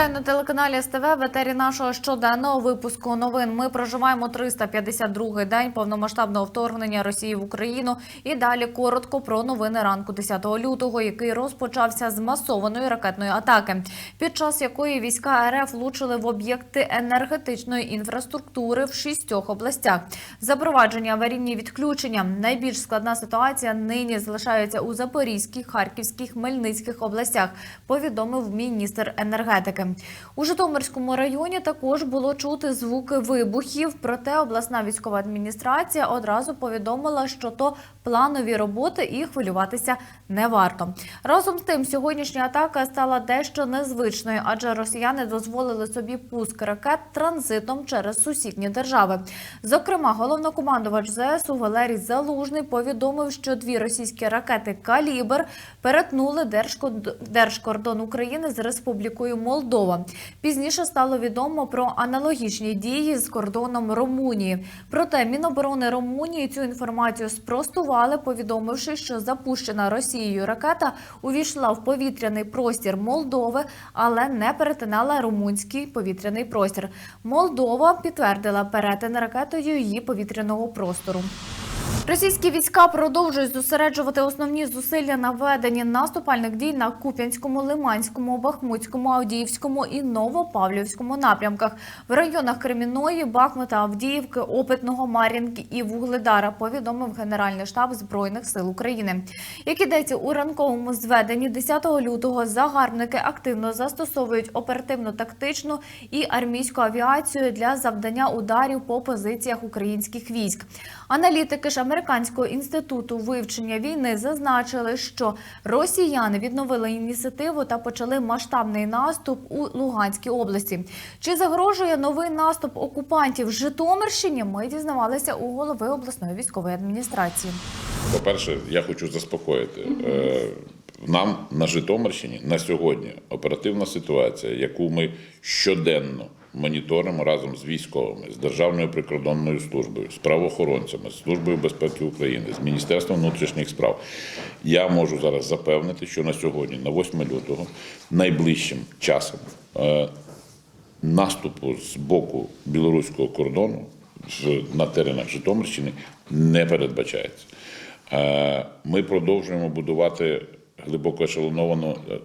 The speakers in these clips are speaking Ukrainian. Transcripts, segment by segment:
Вітаю на телеканалі СТВ в етері нашого щоденного випуску новин. Ми проживаємо 352-й день повномасштабного вторгнення Росії в Україну. І далі коротко про новини ранку 10 лютого, який розпочався з масованої ракетної атаки, під час якої війська РФ влучили в об'єкти енергетичної інфраструктури в шістьох областях. Запровадження аварійні відключення. Найбільш складна ситуація нині залишається у Запорізькій, Харківській, Хмельницьких областях. Повідомив міністр енергетики. У Житомирському районі також було чути звуки вибухів. Проте обласна військова адміністрація одразу повідомила, що то планові роботи і хвилюватися не варто. Разом з тим, сьогоднішня атака стала дещо незвичною, адже росіяни дозволили собі пуск ракет транзитом через сусідні держави. Зокрема, головнокомандувач ЗСУ Валерій Залужний повідомив, що дві російські ракети Калібр перетнули держкордон України з Республікою Молдова. Пізніше стало відомо про аналогічні дії з кордоном Румунії. Проте Міноборони Румунії цю інформацію спростували, повідомивши, що запущена Росією ракета увійшла в повітряний простір Молдови, але не перетинала румунський повітряний простір. Молдова підтвердила перетин ракетою її повітряного простору. Російські війська продовжують зосереджувати основні зусилля на веденні наступальних дій на Куп'янському, Лиманському, Бахмутському, Авдіївському і Новопавлівському напрямках в районах Креміної, Бахмута, Авдіївки, Опитного, Мар'їнки і Вугледара. Повідомив Генеральний штаб збройних сил України. Як ідеться у ранковому зведенні 10 лютого, загарбники активно застосовують оперативно-тактичну і армійську авіацію для завдання ударів по позиціях українських військ. Аналітики ж американського інституту вивчення війни зазначили, що росіяни відновили ініціативу та почали масштабний наступ у Луганській області. Чи загрожує новий наступ окупантів Житомирщині? Ми дізнавалися у голови обласної військової адміністрації. По-перше, я хочу заспокоїти. Е, Нам на Житомирщині на сьогодні оперативна ситуація, яку ми щоденно моніторимо разом з військовими, з Державною прикордонною службою, з правоохоронцями, з Службою безпеки України, з Міністерством внутрішніх справ. Я можу зараз запевнити, що на сьогодні, на 8 лютого, найближчим часом е, наступу з боку білоруського кордону на теренах Житомирщини не передбачається. Е, Ми продовжуємо будувати глибоко ешелоновану е,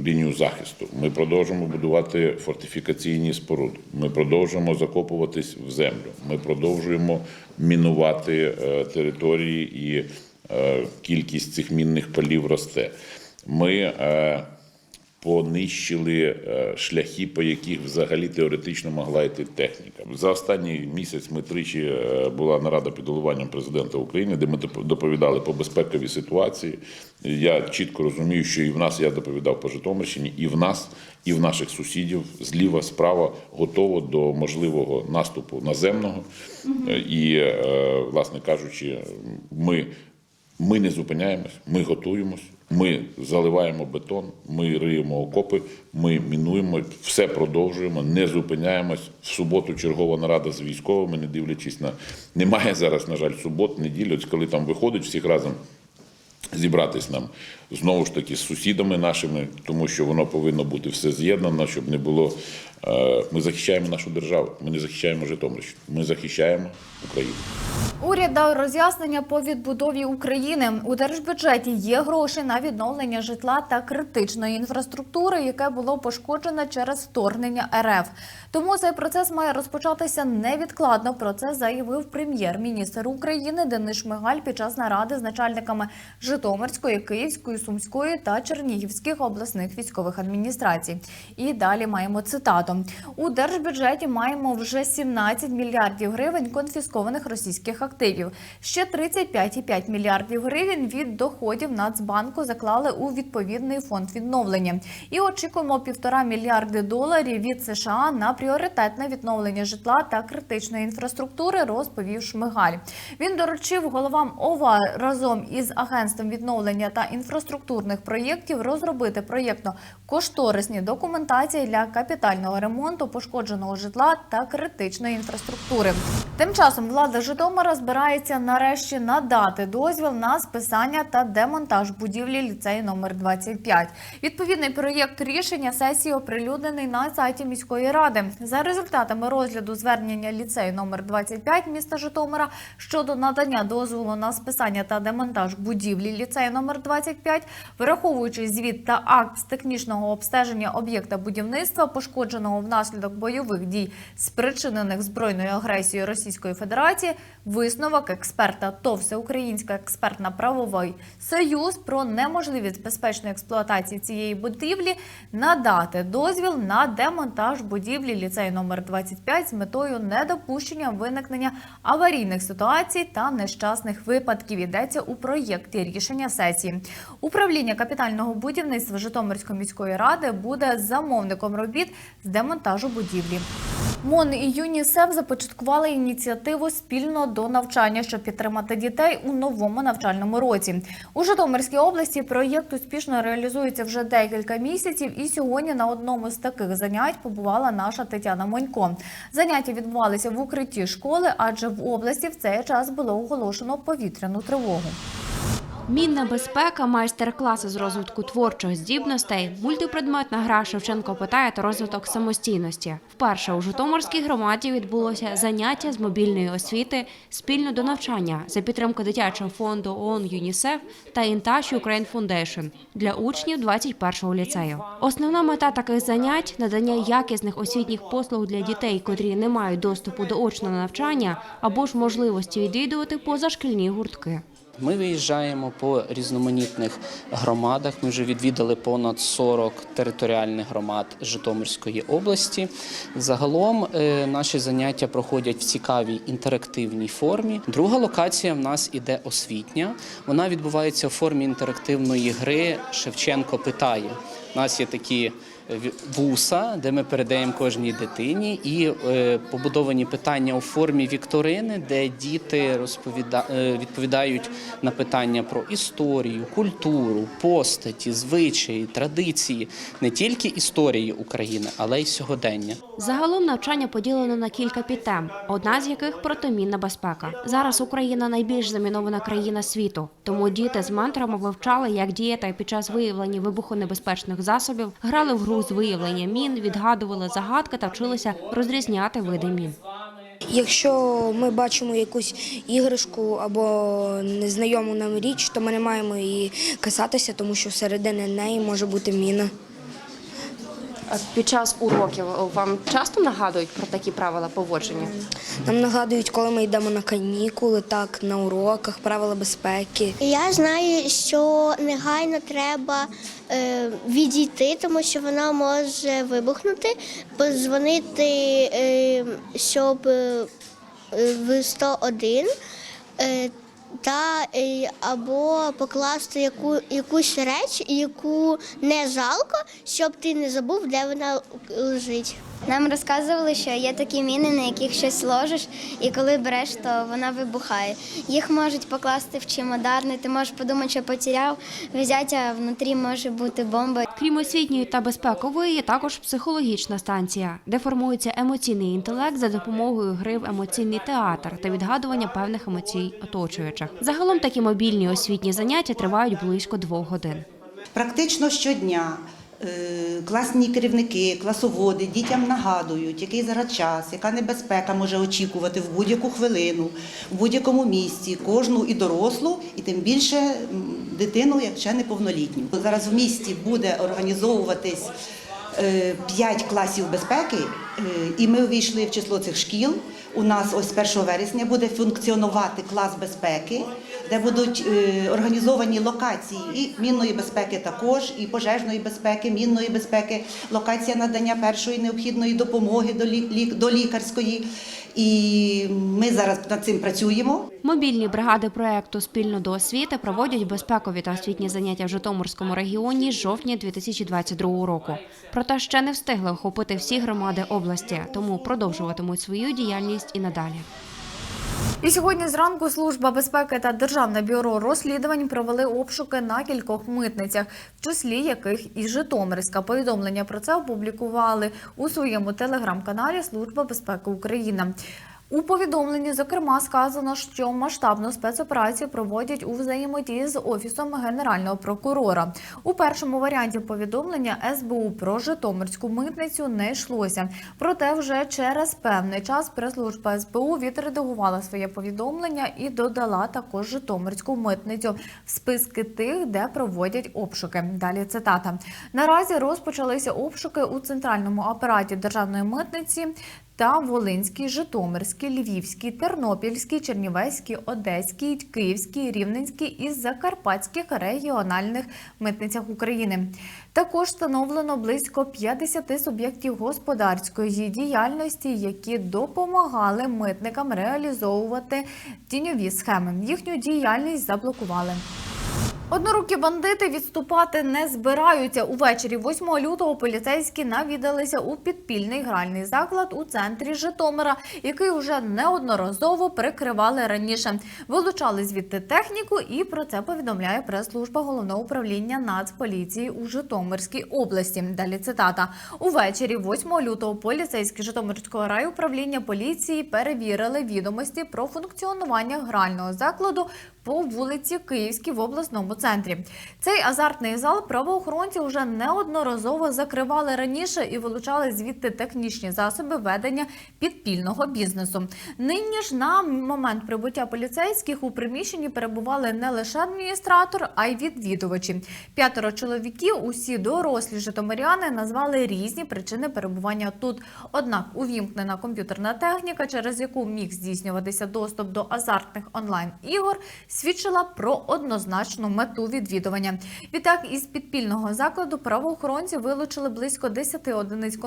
лінію захисту. Ми продовжуємо будувати фортифікаційні споруди. Ми продовжуємо закопуватись в землю. Ми продовжуємо мінувати е, території і е, кількість цих мінних полів росте. Ми понищили е, шляхи, по яких взагалі теоретично могла йти техніка. За останній місяць ми тричі е, була нарада під головуванням президента України, де ми доп- доповідали по безпековій ситуації. Я чітко розумію, що і в нас я доповідав по Житомирщині, і в нас, і в наших сусідів зліва, справа готово до можливого наступу наземного. І, е, власне кажучи, ми. Ми не зупиняємось, ми готуємось, ми заливаємо бетон, ми риємо окопи, ми мінуємо, все продовжуємо, не зупиняємось. В суботу чергова нарада з військовими, не дивлячись на немає зараз, на жаль, субот, неділю, коли там виходить всіх разом зібратись нам знову ж таки з сусідами нашими, тому що воно повинно бути все з'єднано, щоб не було. Е, Ми захищаємо нашу державу, ми не захищаємо Житомирщину, ми захищаємо Україну. Уряд дав роз'яснення по відбудові України. У держбюджеті є гроші на відновлення житла та критичної інфраструктури, яке було пошкоджене через вторгнення РФ. Тому цей процес має розпочатися невідкладно. Про це заявив прем'єр-міністр України Денис Шмигаль під час наради з начальниками Житомирської, Київської, Сумської та Чернігівських обласних військових адміністрацій. І далі маємо цитату: у держбюджеті маємо вже 17 мільярдів гривень конфіскованих російських активів. Ще 35,5 мільярдів гривень від доходів Нацбанку заклали у відповідний фонд відновлення. І очікуємо півтора мільярди доларів від США на пріоритетне відновлення житла та критичної інфраструктури, розповів Шмигаль. Він доручив головам ОВА разом із агентством відновлення та інфраструктурних проєктів розробити проєктно-кошторисні документації для капітального ремонту пошкодженого житла та критичної інфраструктури. Тим часом влада Житомира збирається нарешті надати дозвіл на списання та демонтаж будівлі ліцею номер 25. Відповідний проєкт рішення сесії оприлюднений на сайті міської ради. За результатами розгляду звернення ліцею номер 25 міста Житомира щодо надання дозволу на списання та демонтаж будівлі ліцею номер 25, враховуючи звіт та акт з технічного обстеження об'єкта будівництва, пошкодженого внаслідок бойових дій, спричинених збройною агресією Російської Федерації, висновок експерта ТОВ Всеукраїнська експертна правовий союз про неможливість безпечної експлуатації цієї будівлі надати дозвіл на демонтаж будівлі ліцею номер 25 з метою недопущення виникнення аварійних ситуацій та нещасних випадків. Йдеться у проєкті рішення сесії. Управління капітального будівництва Житомирської міської ради буде замовником робіт з демонтажу будівлі. МОН і ЮНІСЕФ започаткували ініціативу спільно до навчання, щоб підтримати дітей у новому навчальному році. У Житомирській області проєкт успішно реалізується вже декілька місяців. І сьогодні на одному з таких занять побувала наша Тетяна Монько. Заняття відбувалися в укритті школи, адже в області в цей час було оголошено повітряну тривогу. Мінна безпека, майстер-класи з розвитку творчих здібностей, мультипредметна гра Шевченко питає та розвиток самостійності. Вперше у Житомирській громаді відбулося заняття з мобільної освіти спільно до навчання за підтримки дитячого фонду ООН ЮНІСЕФ та Intouch Ukraine Foundation для учнів 21-го ліцею. Основна мета таких занять надання якісних освітніх послуг для дітей, котрі не мають доступу до очного навчання або ж можливості відвідувати позашкільні гуртки. Ми виїжджаємо по різноманітних громадах. Ми вже відвідали понад 40 територіальних громад Житомирської області. Загалом е, наші заняття проходять в цікавій інтерактивній формі. Друга локація в нас іде освітня. Вона відбувається у формі інтерактивної гри Шевченко питає. У нас є такі вуса, де ми передаємо кожній дитині, і е, побудовані питання у формі вікторини, де діти розповіда... е, відповідають на питання про історію, культуру, постаті, звичаї, традиції, не тільки історії України, але й сьогодення. Загалом навчання поділено на кілька підтем, одна з яких протимінна безпека. Зараз Україна найбільш замінована країна світу, тому діти з менторами вивчали, як діяти під час виявлення вибухонебезпечних засобів, грали в гру з виявлення мін, відгадували загадки та вчилися розрізняти види мін. Якщо ми бачимо якусь іграшку або незнайому нам річ, то ми не маємо її касатися, тому що всередині неї може бути міна. Під час уроків вам часто нагадують про такі правила поводження? Нам нагадують, коли ми йдемо на канікули, так на уроках, правила безпеки. Я знаю, що негайно треба е, відійти, тому що вона може вибухнути, позвонити, е, щоб е, в 101 е, та е, або покласти яку, якусь реч, яку не жалко, щоб ти не забув, де вона лежить. Нам розказували, що є такі міни, на яких щось ложиш, і коли береш, то вона вибухає. Їх можуть покласти в чемодан, і ти можеш подумати, що потеряв, взяти, а внутрі може бути бомба. Крім освітньої та безпекової, є також психологічна станція, де формується емоційний інтелект за допомогою гри в емоційний театр та відгадування певних емоцій оточуючих. Загалом такі мобільні освітні заняття тривають близько двох годин. Практично щодня класні керівники, класоводи дітям нагадують, який зараз час, яка небезпека може очікувати в будь-яку хвилину, в будь-якому місці, кожну і дорослу, і тим більше дитину, як ще неповнолітню. Зараз в місті буде організовуватись е, п'ять класів безпеки, Е, І ми увійшли в число цих шкіл. У нас ось 1 вересня буде функціонувати клас безпеки, де будуть е, організовані локації і мінної безпеки також, і пожежної безпеки, мінної безпеки, локація надання першої необхідної допомоги до лік- до лікарської. І ми зараз над цим працюємо. Мобільні бригади проекту Спільно до освіти проводять безпекові та освітні заняття в Житомирському регіоні з жовтня 2022 року. Проте ще не встигли охопити всі громади області, тому продовжуватимуть свою діяльність і надалі. І сьогодні зранку Служба безпеки та Державне бюро розслідувань провели обшуки на кількох митницях, в числі яких і Житомирська. Повідомлення про це опублікували у своєму телеграм-каналі Служба безпеки України. У повідомленні, зокрема, сказано, що масштабну спецоперацію проводять у взаємодії з офісом генерального прокурора. У першому варіанті повідомлення СБУ про Житомирську митницю не йшлося. Проте вже через певний час прес-служба СБУ відредагувала своє повідомлення і додала також Житомирську митницю в списки тих, де проводять обшуки. Далі цитата: наразі розпочалися обшуки у центральному апараті державної митниці та Волинській, Житомирській, Львівській, Тернопільській, Чернівецькій, Одеській, Київській, Рівненській і Закарпатських регіональних митницях України. Також встановлено близько 50 суб'єктів господарської діяльності, які допомагали митникам реалізовувати тіньові схеми. Їхню діяльність заблокували. Однорукі бандити відступати не збираються. Увечері 8 лютого поліцейські навідалися у підпільний гральний заклад у центрі Житомира, який уже неодноразово прикривали раніше. Вилучали звідти техніку, і про це повідомляє прес-служба головного управління Нацполіції у Житомирській області. Далі цитата: увечері 8 лютого поліцейські Житомирського райуправління поліції перевірили відомості про функціонування грального закладу по вулиці Київській в обласному центрі. Цей азартний зал правоохоронці вже неодноразово закривали раніше і вилучали звідти технічні засоби ведення підпільного бізнесу. Нині ж на момент прибуття поліцейських у приміщенні перебували не лише адміністратор, а й відвідувачі. П'ятеро чоловіків, усі дорослі житомиряни, назвали різні причини перебування тут. Однак увімкнена комп'ютерна техніка, через яку міг здійснюватися доступ до азартних онлайн ігор, свідчила про однозначну мету відвідування. Відтак із підпільного закладу правоохоронці вилучили близько 10 одиниць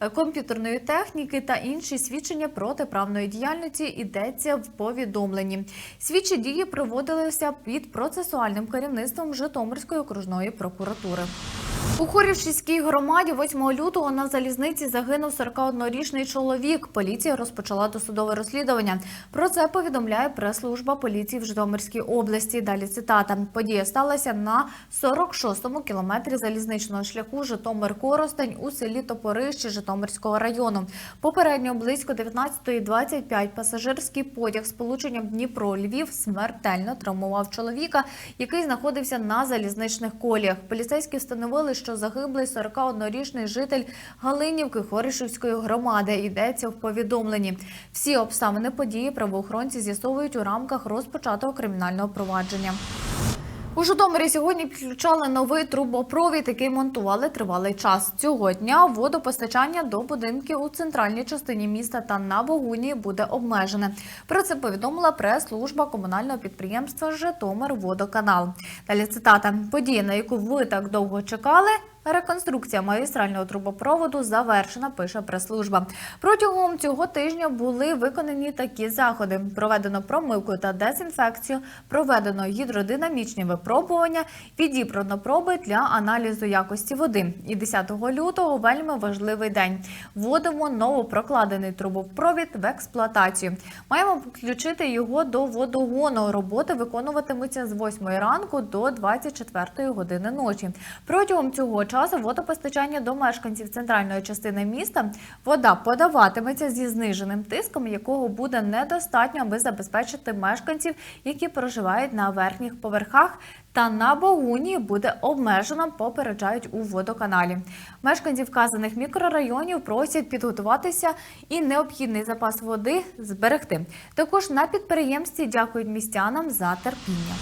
е, комп'ютерної техніки та інші свідчення протиправної діяльності йдеться в повідомленні. Слідчі дії проводилися під процесуальним керівництвом Житомирської окружної прокуратури. У Хорівщицькій громаді 8 лютого на залізниці загинув 41-річний чоловік. Поліція розпочала досудове розслідування. Про це повідомляє прес-служба поліції в Житомирській області. Далі цитата. Подія сталася на 46-му кілометрі залізничного шляху Житомир-Коростень у селі Топорище Житомирського району. Попередньо близько 19.25 пасажирський потяг з полученням Дніпро-Львів смертельно травмував чоловіка, який знаходився на залізничних коліях. Поліцейські встановили, що загиблий 41-річний житель Галинівки Хорішівської громади. Йдеться в повідомленні. Всі обставини події правоохоронці з'ясовують у рамках розпочатого кримінального провадження. У Житомирі сьогодні підключали новий трубопровід, який монтували тривалий час. Цього дня водопостачання до будинків у центральній частині міста та на Богуні буде обмежене. Про це повідомила прес-служба комунального підприємства Житомирводоканал. Далі цитата: подія, на яку ви так довго чекали. Реконструкція магістрального трубопроводу завершена, пише прес-служба. Протягом цього тижня були виконані такі заходи: проведено промивку та дезінфекцію, проведено гідродинамічні випробування, відібрано проби для аналізу якості води. І 10 лютого вельми важливий день. Вводимо новопрокладений трубопровід в експлуатацію. Маємо підключити його до водогону. Роботи виконуватимуться з 8 ранку до 24 години ночі. Протягом цього часу водопостачання до мешканців центральної частини міста вода подаватиметься зі зниженим тиском, якого буде недостатньо, аби забезпечити мешканців, які проживають на верхніх поверхах. Та на Богуні буде обмежено, попереджають у водоканалі. Мешканці вказаних мікрорайонів просять підготуватися і необхідний запас води зберегти. Також на підприємстві дякують містянам за терпіння.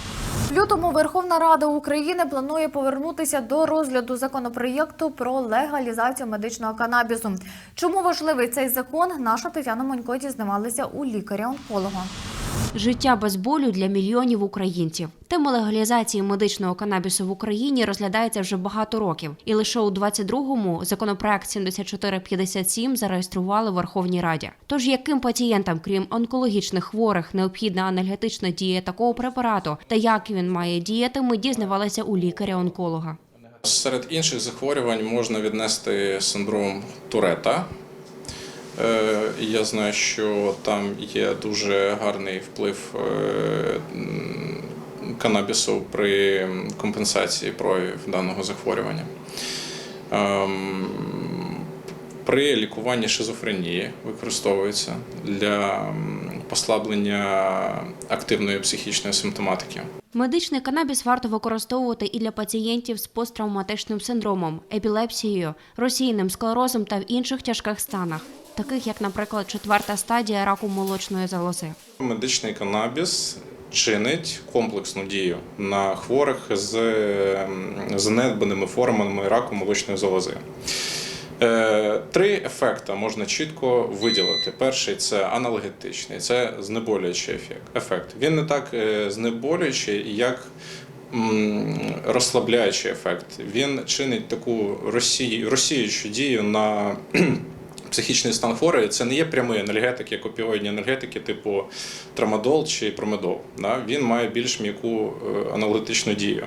В лютому Верховна Рада України планує повернутися до розгляду законопроєкту про легалізацію медичного канабісу. Чому важливий цей закон? Наша Тетяна Монько дізнавалася у лікаря-онколога. Життя без болю для мільйонів українців. Тема легалізації медичного канабісу в Україні розглядається вже багато років, і лише у 22-му законопроект 7457 зареєстрували в Верховній Раді. Тож яким пацієнтам, крім онкологічних хворих, необхідна анальгетична дія такого препарату та як він має діяти, ми дізнавалися у лікаря-онколога. Серед інших захворювань можна віднести синдром Турета. Е, Я знаю, що там є дуже гарний вплив е, канабісу при компенсації проявів даного захворювання. Ем, При лікуванні шизофренії використовується для послаблення активної психічної симптоматики. Медичний канабіс варто використовувати і для пацієнтів з посттравматичним синдромом, епілепсією, розсіяним склерозом та в інших тяжких станах, таких як, наприклад, четверта стадія раку молочної залози. Медичний канабіс чинить комплексну дію на хворих з ем, занедбаними формами раку молочної залози. Е, Три ефекти можна чітко виділити. Перший це аналгетичний, це знеболюючий ефект. ефект. Він не так е, знеболюючий, як розслабляючий ефект. Він чинить таку розсію- розсіючу дію на психічний стан хворої. Це не є прямий енергетик, як опіоїдні енергетики, типу трамадол чи промедол. Да? Він має більш м'яку е, аналітичну дію.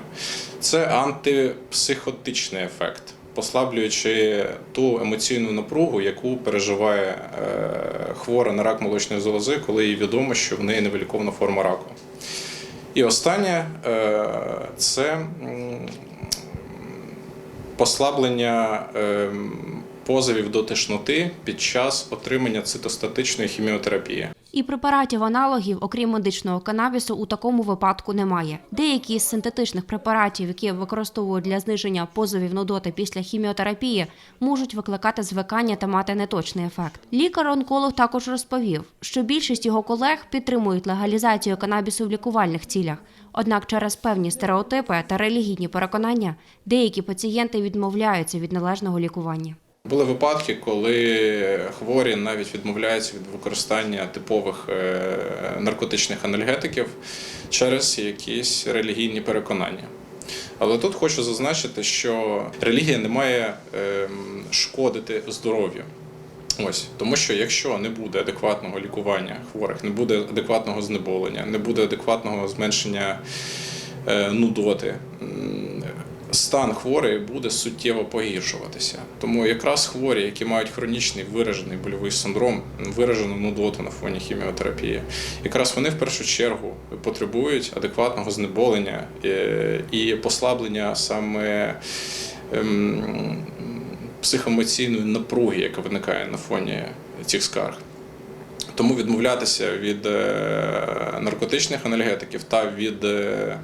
Це антипсихотичний ефект, послаблюючи ту емоційну напругу, яку переживає е, хвора на рак молочної залози, коли їй відомо, що в неї невилікована форма раку. І останнє е, це послаблення ем, позовів до тишноти під час отримання цитостатичної хіміотерапії. І препаратів аналогів, окрім медичного канабісу, у такому випадку немає. Деякі з синтетичних препаратів, які використовують для зниження позовів нудоти після хіміотерапії, можуть викликати звикання та мати неточний ефект. Лікар-онколог також розповів, що більшість його колег підтримують легалізацію канабісу в лікувальних цілях. Однак через певні стереотипи та релігійні переконання деякі пацієнти відмовляються від належного лікування. Були випадки, коли хворі навіть відмовляються від використання типових е, наркотичних анальгетиків через якісь релігійні переконання. Але тут хочу зазначити, що релігія не має ем, шкодити здоров'ю. Ось тому, що якщо не буде адекватного лікування хворих, не буде адекватного знеболення, не буде адекватного зменшення е, нудоти, стан хворої буде суттєво погіршуватися. Тому якраз хворі, які мають хронічний виражений больовий синдром, виражену нудоту на фоні хіміотерапії, якраз вони в першу чергу потребують адекватного знеболення е, і послаблення саме. ем, психоемоційної напруги, яка виникає на фоні цих скарг. Тому відмовлятися від е, наркотичних анальгетиків та від е,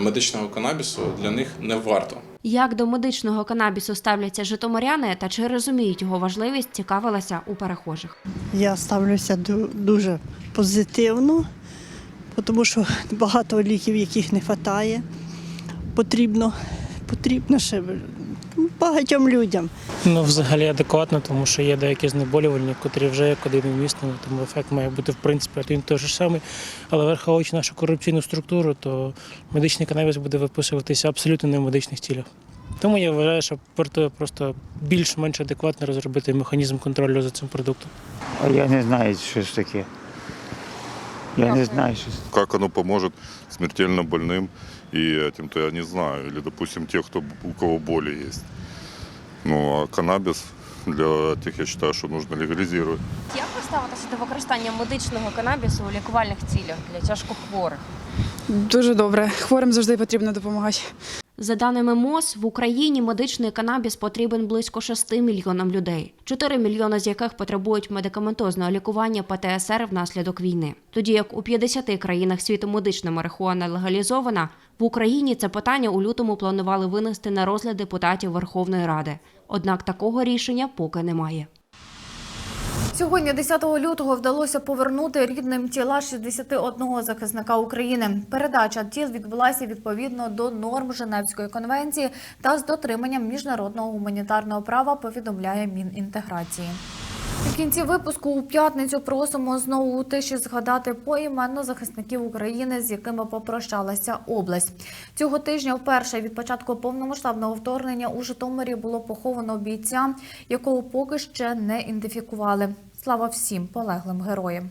медичного канабісу для них не варто. Як до медичного канабісу ставляться житомиряни та чи розуміють його важливість, цікавилася у перехожих. Я ставлюся ду- дуже позитивно, тому що багато ліків, яких не вистачає, потрібно, потрібно ще багатьом людям. Ну, взагалі адекватно, тому що є деякі знеболювальні, котрі вже як один вмісний, тому ефект має бути в принципі один той же самий. Але враховуючи нашу корупційну структуру, то медичний канабіс буде виписуватися абсолютно не в медичних цілях. Тому я вважаю, що вартує просто більш-менш адекватно розробити механізм контролю за цим продуктом. А я не знаю, що ж таке. Я не знаю, що це. Как оно поможет смертельно больным и этим-то я не знаю. Или, допустим, тех, кто, у кого боли есть. Ну, а канабіс для тих, я вважаю, що нужно легалізувати. Як ви ставитеся до використання медичного канабісу у лікувальних цілях для тяжкохворих? Дуже добре. Хворим завжди потрібно допомагати. За даними МОЗ, в Україні медичний канабіс потрібен близько 6 мільйонам людей, 4 мільйони з яких потребують медикаментозного лікування ПТСР внаслідок війни. Тоді як у 50 країнах світу медична марихуана легалізована, в Україні це питання у лютому планували винести на розгляд депутатів Верховної Ради. Однак такого рішення поки немає. Сьогодні, 10 лютого, вдалося повернути рідним тіла 61 захисника України. Передача тіл відбулася відповідно до норм Женевської конвенції та з дотриманням міжнародного гуманітарного права. Повідомляє Мінінтеграції. В кінці випуску у п'ятницю просимо знову у тиші згадати поіменно захисників України, з якими попрощалася область. Цього тижня вперше від початку повномасштабного вторгнення у Житомирі було поховано бійця, якого поки ще не ідентифікували. Слава всім полеглим героям.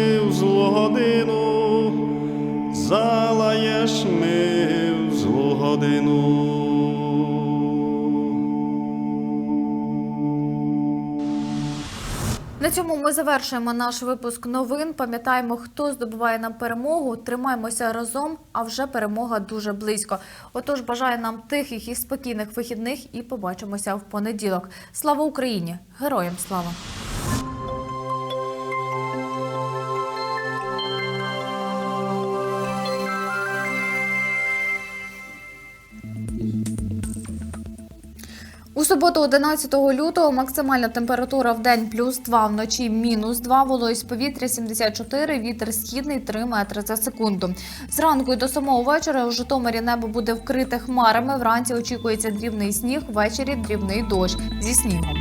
ми в злу годину, залаєш ми в злу годину. На цьому ми завершуємо наш випуск новин. Пам'ятаємо, хто здобуває нам перемогу. Тримаємося разом, а вже перемога дуже близько. Отож, бажаю нам тихих і спокійних вихідних і побачимося в понеділок. Слава Україні! Героям слава! У суботу, 11 лютого, максимальна температура в день плюс 2, вночі мінус 2, вологість повітря 74, вітер східний 3 метри за секунду. Зранку і до самого вечора у Житомирі небо буде вкрите хмарами. Вранці очікується дрібний сніг, ввечері дрібний дощ зі снігом.